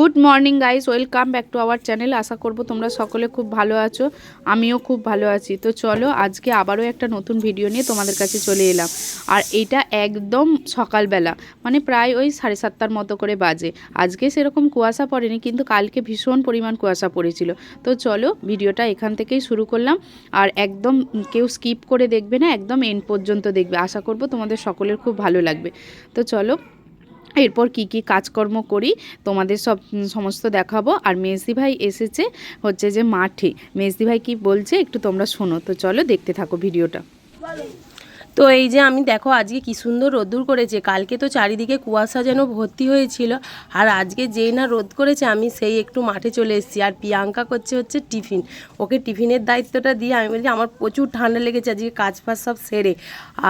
Good morning guys, welcome back to our channel. আশা করব তোমরা সকলে খুব ভালো আছো, আমিও খুব ভালো আছি। তো চলো, আজকে আবারও একটা নতুন ভিডিও নিয়ে তোমাদের কাছে চলে এলাম। আর এটা একদম সকালবেলা মানে প্রায় ওই সাড়ে সাতটার মতো করে বাজে। আজকে সেরকম কুয়াশা পড়েনি, কিন্তু কালকে ভীষণ পরিমাণ কুয়াশা পড়েছিল। তো চলো ভিডিওটা এখান থেকেই শুরু করলাম। আর একদম কেউ স্কিপ করে দেখবে না, একদম এন্ড পর্যন্ত দেখবে। আশা করব তোমাদের সকলের খুব ভালো লাগবে। তো চলো এরপর কি কি কাজকর্ম করি, তোমাদের সব সমস্ত দেখাবো। আর মেজদি ভাই এসেছে হচ্ছে যে মাঠে। মেজদি ভাই কি বলছে একটু তোমরা শোনো। তো চলো দেখতে থাকো ভিডিওটা। তো এই যে আমি দেখো আজকে কি সুন্দর রোদ্দুর করেছে। কালকে তো চারিদিকে কুয়াশা যেন ভর্তি হয়েছিল। আর আজকে যেই না রোদ করেছে, আমি সেই একটু মাঠে চলে এসেছি। আর প্রিয়াঙ্কা করছে হচ্ছে টিফিন। ওকে টিফিনের দায়িত্বটা দিয়ে আমি বলছি, আমার প্রচুর ঠান্ডা লেগেছে, আজকে কাজ ফাজ সব সেরে।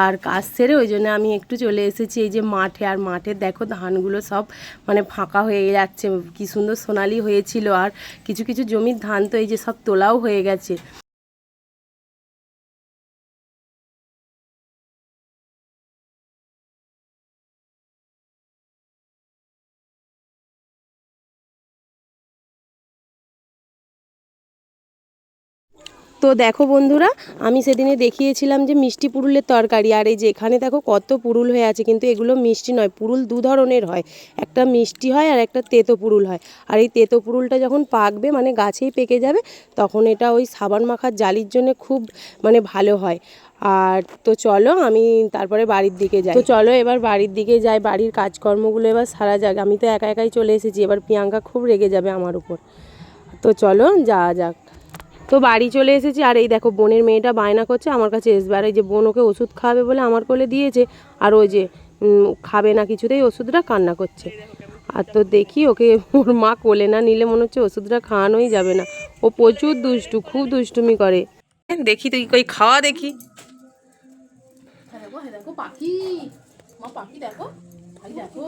আর কাজ সেরে ওই জন্য আমি একটু চলে এসেছি এই যে মাঠে। আর মাঠে দেখো ধানগুলো সব মানে ফাঁকা হয়ে যাচ্ছে। কি সুন্দর সোনালি হয়েছিল। আর কিছু কিছু জমির ধান তো এই যে সব তোলাও হয়ে গেছে। তো দেখো বন্ধুরা, আমি সেদিনে দেখিয়েছিলাম যে মিষ্টি পুরুলের তরকারি, আর এই যে এখানে দেখো কত পুরুল হয়ে আছে, কিন্তু এগুলো মিষ্টি নয়, পুরুল দু ধরনের হয়। একটা মিষ্টি হয় আর একটা তেতো পুরুল হয়। আর এই তেতো পুরুলটা যখন পাকবে মানে গাছেই পেকে যাবে, তখন এটা ওই সাবান মাখার জালির জন্য খুব মানে ভালো হয়। আর তো চলো আমি তারপরে বাড়ির দিকে যাই। তো চলো এবার বাড়ির দিকে যাই, বাড়ির কাজকর্মগুলো এবার সারা যাক। আমি তো একা একাই চলে এসেছি, এবার প্রিয়াঙ্কা খুব রেগে যাবে আমার উপর। তো চলো যাওয়া যাক। তো বাড়ি চলে এসেছি। আর এই দেখো, বোনের মেয়েটা বায়না করছে, আমার কাছে আসবে আর এই যে বোন ওকে ওষুধ খাওয়াবে বলে আমার কোলে দিয়েছে, আর ওই যে খাবে না কিছুতেই ওষুধটা কান্না করছে। আর তো দেখি ওকে, ওর মা কোলে না নিলে মনে হচ্ছে ওষুধটা খাওয়ানোই যাবে না। ও প্রচুর দুষ্টু, খুব দুষ্টুমি করে। দেখি তুই কই খাওয়া দেখি। দেখো দেখো, পাখি। মা, পাখি দেখো। দেখো।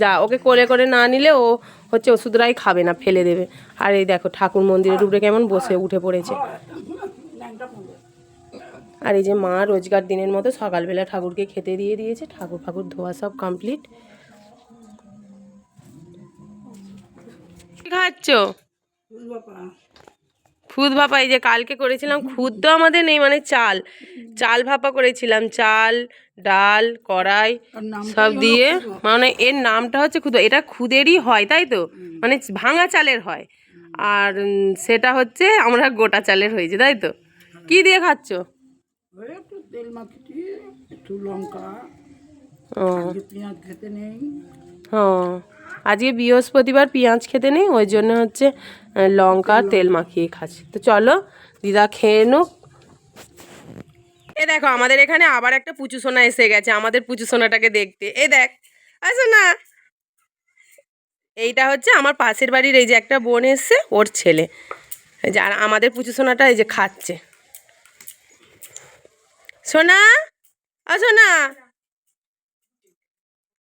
যা ওকে কোলে করে না নিলে ও হচ্ছে ওষুধটাই খাবে না ফেলে দেবে। আর এই দেখো ঠাকুর মন্দিরের উপরে কেমন বসে উঠে পড়েছে। আর এই যে মা রোজগার দিনের মতো সকালবেলা ঠাকুরকে খেতে দিয়ে দিয়েছে ঠাকুর ফাকুর ধোয়া সব কমপ্লিট খাচ্ছ? খুদ ভাপা এই যে কালকে করেছিলাম খুদ তো আমাদের নেই মানে চাল। চাল ভাপা করেছিলাম চাল ডাল কড়াই সব দিয়ে মানে এর নামটা হচ্ছে খুদ এটা খুদেরই হয় তাই তো? মানে ভাঙা চালের হয়। আর সেটা হচ্ছে আমরা গোটা চালের হয়েছে তাই তো? কি দিয়ে খাচ্ছ? ও। আজকে বৃহস্পতিবার পেঁয়াজ খেতে নেই, ওই জন্য হচ্ছে লঙ্কা তেল মাখিয়ে খাচ্ছি। তো চলো, দিদা খেয়ে নোক। এ দেখো, আমাদের এখানে আবার একটা পুচু সোনা এসে গেছে, আমাদের পুচু সোনাটাকে দেখতে। এ দেখ আসো না এইটা হচ্ছে আমার পাশের বাড়ির এই যে একটা বোন এসছে, ওর ছেলে। যার আমাদের পুচু সোনাটা এই যে খাচ্ছে। সোনা আ সোনা।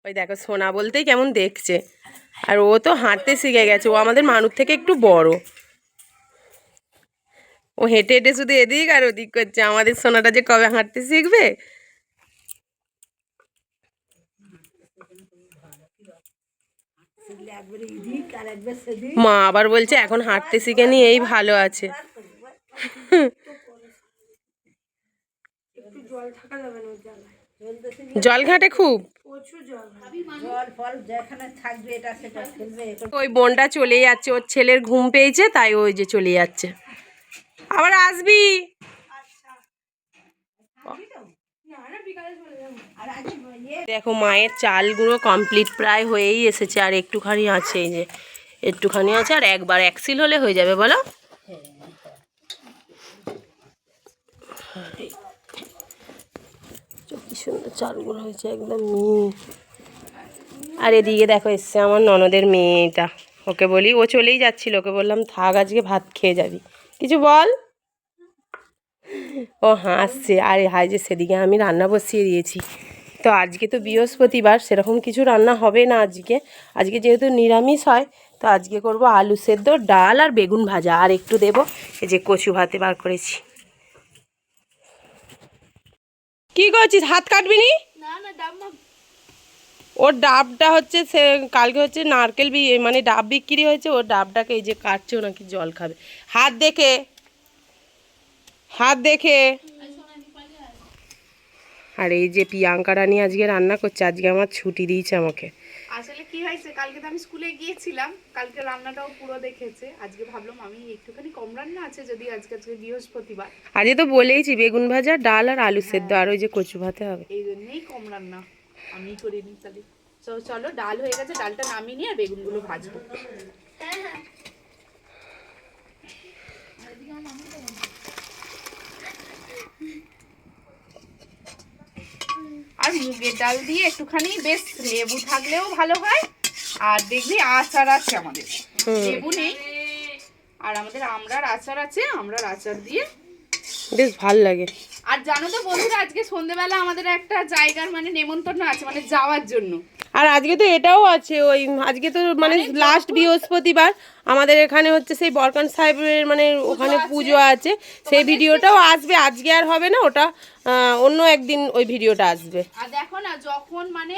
ওই দেখো সোনা বলতেই কেমন দেখছে। আর ও তো হাঁটতে শিখে গেছে ও আমাদের মানুষ থেকে একটু বড়। ও হেঁটে হেঁটে শুধু এদিক আর ওদিক করছে আমাদের সোনাটা যে কবে হাঁটতে শিখবে? মা আবার বলছে এখন হাঁটতে শিখেনি এই ভালো আছে। জল ঘাটে খুব? জল ফল যেখানে থাকবে এটা সেটা ফেলবে ওই বোনটা চলে যাচ্ছে ওর ছেলের ঘুম পেয়েছে তাই ওই যে চলে যাচ্ছে। আবার আসবি? দেখো মায়ের চালগুলো কমপ্লিট প্রায় হয়েই এসেছে আর একটুখানি আছে এই যে একটুখানি আছে আর একবার একসিল হলে হয়ে যাবে বলো? কি সুন্দর চালগুলো হয়েছে, একদম মিহি আর এদিকে দেখো, এসছে আমার ননদের মেয়েটা। ওকে বলি, ও চলেই যাচ্ছিল, ওকে বললাম, থাক, আজকে ভাত খেয়ে যাবি। কিছু বল? ও হাসছে, আরে হাই যে সেদিকে আমি রান্না বসিয়ে দিয়েছি। তো আজকে তো বৃহস্পতিবার, সেরকম কিছু রান্না হবে না আজকে। আজকে যেহেতু নিরামিষ হয়, তো আজকে করব আলু সেদ্ধ, ডাল আর বেগুন ভাজা। আর একটু দেব এই যে কচু ভাতে বার করেছি। কি করছিস? হাত কাটবি নি? ওর ডাবটা হচ্ছে সে কালকে হচ্ছে নারকেল বি মানে ডাব বিক্রি হয়েছে ওর ডাবটাকে এই যে কাটছে ও নাকি জল খাবে। হাত দেখে হাত দেখে। আর এই যে প্রিয়াঙ্কা রানী আজকে রান্না করছে আজকে আমার ছুটি দিয়েছে আমাকে। আসলে কি হয়েছে কালকে তো আমি স্কুলে গিয়েছিলাম কালকে রান্নাটাও পুরো দেখেছে আজকে ভাবলাম আমি একটুখানি কম রান্না আছে যদি আজকে আজকে বৃহস্পতিবার। আজকে তো বলেইছি বেগুন ভাজা ডাল আর আলু সেদ্ধ আর ওই যে কচু ভাতে হবে। এই জন্যই কম রান্না আমি করিনি নিই তাহলে। তো চলো ডাল হয়ে গেছে ডালটা নামিয়ে নিয়ে আর বেগুনগুলো ভাজবো। আর মুগের ডাল দিয়ে একটুখানি বেশ লেবু থাকলেও ভালো হয়। আর দেখবি আচার আছে আমাদের। লেবু নেই। আর আমাদের আমরার আচার আছে আমরার আচার দিয়ে। বেশ ভালো লাগে। আর জানো তো বন্ধুরা আজকে সন্ধেবেলা আমাদের একটা জায়গার মানে নেমন্তন্ন আছে মানে যাওয়ার জন্য। আর আজকে তো এটাও আছে ওই আজকে তো মানে লাস্ট বৃহস্পতিবার। আমাদের এখানে হচ্ছে সেই বরকান সাহেবের মানে ওখানে পুজো আছে। সেই ভিডিওটাও আসবে। আজকে আর হবে না ওটা অন্য একদিন ওই ভিডিওটা আসবে। আর দেখো না যখন মানে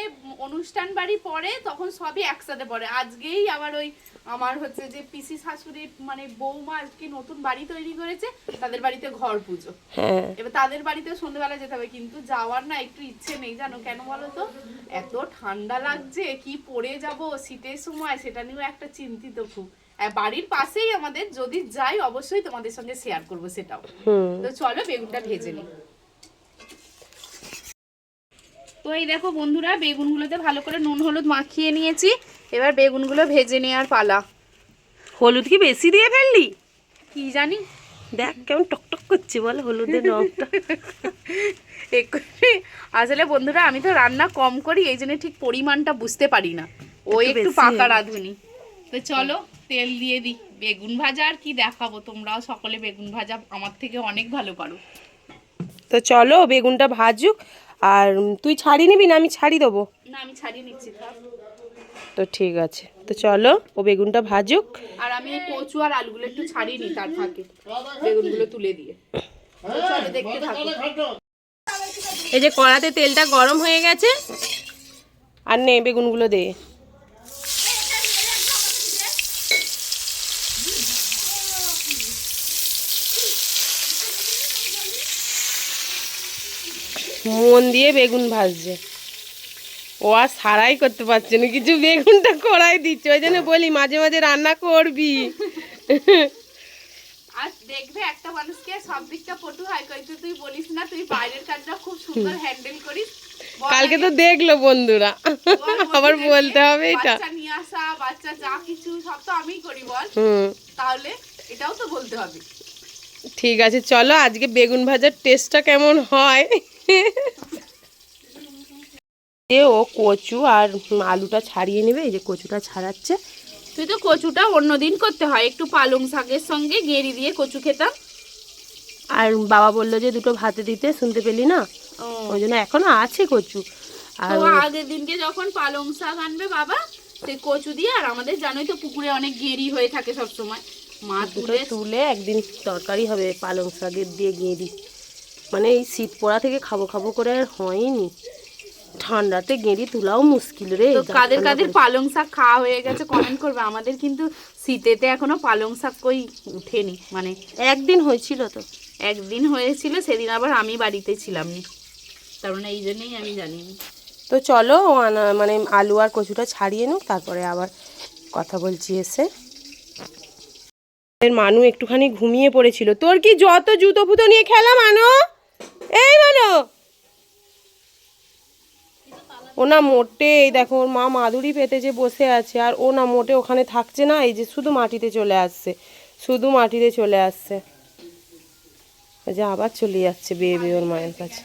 অনুষ্ঠান বাড়ি পড়ে তখন সবই একসাথে পড়ে। আজকেই আবার ওই আমার হচ্ছে যে পিসি শাশুড়ি মানে বৌমা আজকে নতুন বাড়ি তৈরি করেছে তাদের বাড়িতে ঘর পুজো। হ্যাঁ। এবার তাদের বাড়িতে সন্ধ্যেবেলা যেতে হবে কিন্তু যাওয়ার না একটু ইচ্ছে নেই জানো কেন বলো তো? এত ঠান্ডা লাগছে কি পরে যাব শীতের সময় সেটা নিয়েও একটা চিন্তিত খুব। বাড়ির পাশেই আমাদের যদি যাই অবশ্যই তোমাদের সঙ্গে শেয়ার করব সেটাও। তো চলো বেগুনটা ভেজে নিই। তো এই দেখো বন্ধুরা বেগুনগুলোতে ভালো করে নুন হলুদ মাখিয়ে নিয়েছি। এবার বেগুনগুলো ভেজে নেওয়ার পালা। হলুদ কি বেশি দিয়ে ফেললি? কি জানি? দেখ কেমন টকটক করছে বল হলুদের রংটা আসলে বন্ধুরা আমি তো রান্না কম করি এই জন্য ঠিক পরিমাণটা বুঝতে পারি না। ও একটু একটু পাকা রাঁধুনি। তো চলো তেল দিয়ে দিই। বেগুন ভাজা আর কি দেখাবো? তোমরাও সকলে বেগুন ভাজা আমার থেকে অনেক ভালো পারো। তো চলো বেগুনটা ভাজুক। আর তুই ছাড়ি নিবি না? আমি ছাড়ি দেবো। না আমি ছাড়িয়ে নিচ্ছি তো ঠিক আছে। তো চলো ও বেগুনটা ভাজুক। আর আমি কচু আর আলুগুলো একটু ছাড়িয়ে নিই তার ফাঁকে বেগুনগুলো তুলে দিয়ে। চলো দেখতে থাকো। এই যে কড়াতে তেলটা গরম হয়ে গেছে। আর নে বেগুনগুলো দে। মন দিয়ে বেগুন ভাজছে। ও আর সারাই করতে পারছে না কিছু বেগুনটা কড়াই দিচ্ছে ওই জন্য বলি মাঝে মাঝে রান্না করবি। আর দেখবে একটা মানুষকে সব দিকটা পটু হয় কিন্তু তুই বলিস না তুই বাইরের কাজটা খুব সুন্দর হ্যান্ডেল করিস। কালকে তো দেখল বন্ধুরা আবার বলতে হবে এটা। বাচ্চা নিয়ে আসা বাচ্চা যা কিছু সব তো আমিই করি বল। তাহলে এটাও তো বলতে হবে। ঠিক আছে চলো আজকে বেগুন ভাজার টেস্টটা কেমন হয়? ও কচু আর আলুটা ছাড়িয়ে নেবে এই যে কচুটা ছাড়াচ্ছে। তুই তো কচুটা অন্যদিন করতে হয় একটু পালং শাকের সঙ্গে গেরি দিয়ে কচু খেতাম। আর বাবা বলল যে দুটো ভাতে দিতে শুনতে পেলি না? ওই জন্য এখনও আছে কচু। আর আগের দিনকে যখন পালং শাক আনবে বাবা সেই কচু দিয়ে আর আমাদের জানোই তো পুকুরে অনেক গেরি হয়ে থাকে সব সময় মা তুলে তুলে একদিন তরকারি হবে পালং শাকের দিয়ে গেঁড়ি। মানে এই শীত পড়া থেকে খাব খাব করে আর হয়নি। ঠান্ডাতে গেঁড়ি তোলাও মুশকিল রে। তো কাদের কাদের পালং শাক খাওয়া হয়ে গেছে কমেন্ট করবে। আমাদের কিন্তু শীতেতে এখনও পালং শাক কই উঠেনি। মানে একদিন হয়েছিল তো। একদিন হয়েছিল সেদিন আবার আমি বাড়িতে ছিলাম। নি তার মানে এই জন্যই আমি জানিনি। তো চলো মানে আলু আর কচুটা ছাড়িয়ে নুক তারপরে আবার কথা বলছি এসে। মানু একটুখানি ঘুমিয়ে পড়েছিল। তোর কি যত জুতো ফুতো নিয়ে খেলা মানো? এই মানো। ও না মোটে এই দেখো ওর মা মাদুরি পেতে যে বসে আছে আর ও না মোটে ওখানে থাকছে না এই যে শুধু মাটিতে চলে আসছে শুধু মাটিতে চলে আসছে। ওই যে আবার চলে যাচ্ছে বেয়ে বেয়ে ওর মায়ের কাছে।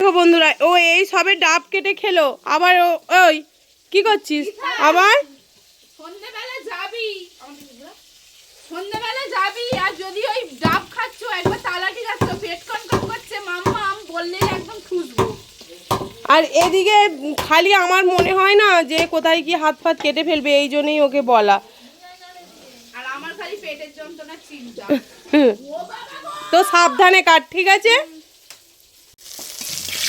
দেখো বন্ধুরা ও এই সবে ডাব কেটে খেলো আবার ও ওই কি করছিস? আবার? সন্ধ্যেবেলা যাবি। সন্ধ্যেবেলা যাবি আর যদি ওই খাচ্ছ? একবার তালাটি খাচ্ছ পেট কনকন করছে? মাম্মা আম বললেই একদম খুঁজবো। আর এদিকে খালি আমার মনে হয় না যে কোথায় কি হাত ফাত কেটে ফেলবে এই জন্যই ওকে বলা। আর আমার খালি পেটের যন্ত্রণা চিন্তা। তো সাবধানে কাট ঠিক আছে?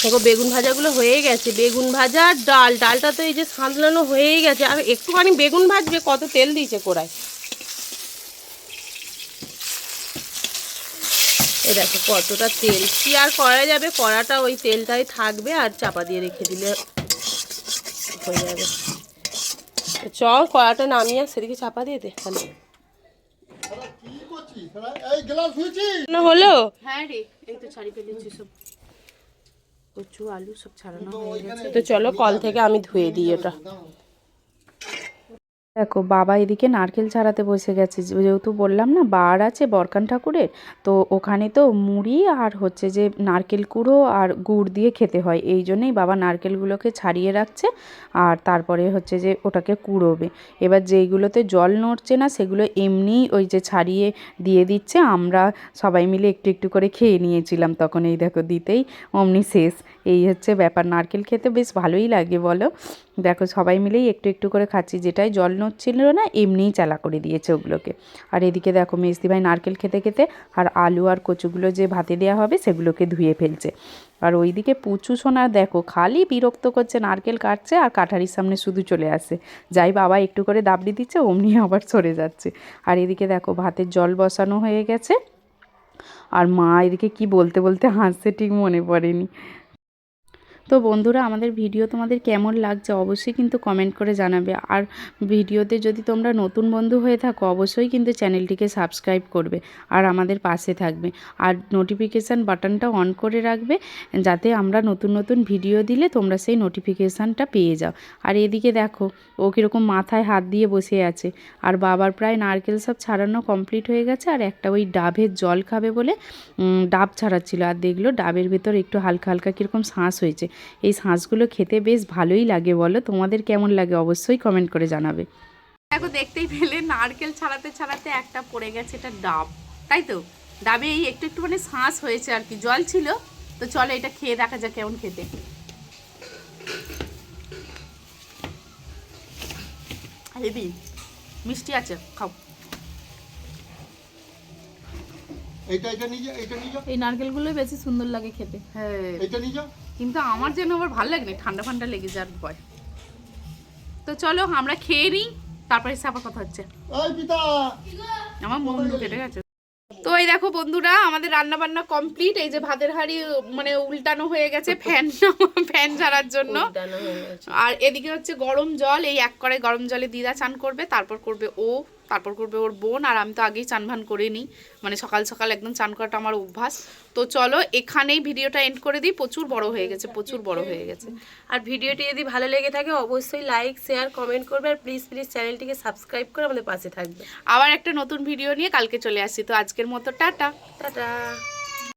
দেখো বেগুন ভাজাগুলো হয়ে গেছে। বেগুন ভাজা ডাল। ডালটা তো এই যে সাঁতলানো হয়েই গেছে। আর একটুখানি বেগুন ভাজবে কত তেল দিয়েছে কড়াই দেখো কতটা তেল। কি আর করা যাবে? কড়াটা ওই তেলটাই থাকবে আর চাপা দিয়ে রেখে দিলে হয়ে যাবে। চল কড়াটা নামিয়ে আর সেদিকে চাপা দিয়ে দে হলো? হ্যাঁ তো চলো কল থেকে আমি ধুয়ে দিই ওটা। দেখো, বাবা এদিকে নারকেল ছাড়াতে বসে গেছে। যেহেতু বললাম না বার আছে বরকান ঠাকুরের, তো ওখানে তো মুড়ি আর হচ্ছে যে নারকেল কুড়ো আর গুড় দিয়ে খেতে হয়। এই জন্যেই বাবা নারকেলগুলোকে ছাড়িয়ে রাখছে আর তারপরে হচ্ছে যে ওটাকে কুড়োবে। এবার যেইগুলোতে জল নড়ছে না, সেগুলো এমনিই ওই যে ছাড়িয়ে দিয়ে দিচ্ছে। আমরা সবাই মিলে একটু একটু করে খেয়ে নিয়েছিলাম তখন। এই দেখো, দিতেই অমনি শেষ। এই হচ্ছে ব্যাপার। নারকেল খেতে বেশ ভালোই লাগে, বলো। দেখো সবাই মিলেই একটু একটু করে খাচ্ছি, যেটাই জল নড়ছিল না এমনিই চালা করে দিয়েছে ওগুলোকে। আর এদিকে দেখো মেজদি ভাই নারকেল খেতে খেতে আর আলু আর কচুগুলো যে ভাতে দেওয়া হবে সেগুলোকে ধুয়ে ফেলছে। আর ওইদিকে পুচু সোনা দেখো খালি বিরক্ত করছে, নারকেল কাটছে আর কাঠারির সামনে শুধু চলে আসে যাই বাবা একটু করে দাবড়ি দিচ্ছে, অমনি আবার সরে যাচ্ছে। আর এদিকে দেখো ভাতের জল বসানো হয়ে গেছে। আর মা এদিকে কি বলতে বলতে হাসছে ঠিক মনে পড়েনি। তো বন্ধুরা, আমাদের ভিডিও তোমাদের কেমন লাগছে অবশ্যই কিন্তু কমেন্ট করে জানাবে। আর ভিডিওতে যদি তোমরা নতুন বন্ধু হয়ে থাকো, অবশ্যই কিন্তু চ্যানেলটিকে সাবস্ক্রাইব করবে আর আমাদের পাশে থাকবে। আর নোটিফিকেশান বাটনটা অন করে রাখবে, যাতে আমরা নতুন নতুন ভিডিও দিলে তোমরা সেই নোটিফিকেশানটা পেয়ে যাও। আর এদিকে দেখো, ও কীরকম মাথায় হাত দিয়ে বসে আছে। আর বাবার প্রায় নারকেল সব ছাড়ানো কমপ্লিট হয়ে গেছে আর একটা ওই ডাবের জল খাবে বলে ডাব ছাড়াচ্ছিল। আর দেখল ডাবের ভেতর একটু হালকা হালকা কীরকম শ্বাস হয়েছে। এই শাঁসগুলো খেতে বেশ ভালোই লাগে বলো। তোমাদের কেমন লাগে অবশ্যই কমেন্ট করে জানাবে। দেখো দেখতেই পেলে নারকেল ছাড়াতে ছাড়াতে একটা পড়ে গেছে এটা ডাব তাই তো? ডাবে এই একটু একটু মানে শ্বাস হয়েছে আর কি জল ছিল। তো চলো এটা খেয়ে দেখা যাক কেমন খেতে। হেবি মিষ্টি আছে খাও। এই নারকেলগুলোই বেশি সুন্দর লাগে খেতে। হ্যাঁ। এটা নিয়ে যা। কিন্তু আমার যেন আবার ভালো লাগে না ঠান্ডা ফান্ডা লেগে যাওয়ার ভয়। তো চলো আমরা খেয়ে নিই তারপরে এসে আবার কথা হচ্ছে। আমার মন কেটে গেছে। তো এই দেখো বন্ধুরা আমাদের রান্না বান্না কমপ্লিট এই যে ভাতের হাড়ি মানে উল্টানো হয়ে গেছে ফ্যান ফ্যান ঝাড়ার জন্য। আর এদিকে হচ্ছে গরম জল এই এক করে গরম জলে দিদা চান করবে তারপর করবে ও তারপর করবে ওর বোন আর আমি তো আগেই চান ভান করে নিই। মানে সকাল সকাল একদম চান করাটা আমার অভ্যাস। তো চলো এখানেই ভিডিওটা এন্ড করে দিই। প্রচুর বড় হয়ে গেছে প্রচুর বড় হয়ে গেছে। আর ভিডিওটি যদি ভালো লেগে থাকে অবশ্যই লাইক শেয়ার কমেন্ট করবে। আর প্লিজ প্লিজ চ্যানেলটিকে সাবস্ক্রাইব করে আমাদের পাশে থাকবে। আবার একটা নতুন ভিডিও নিয়ে কালকে চলে আসি তো আজকের মতো টাটা। টাটা।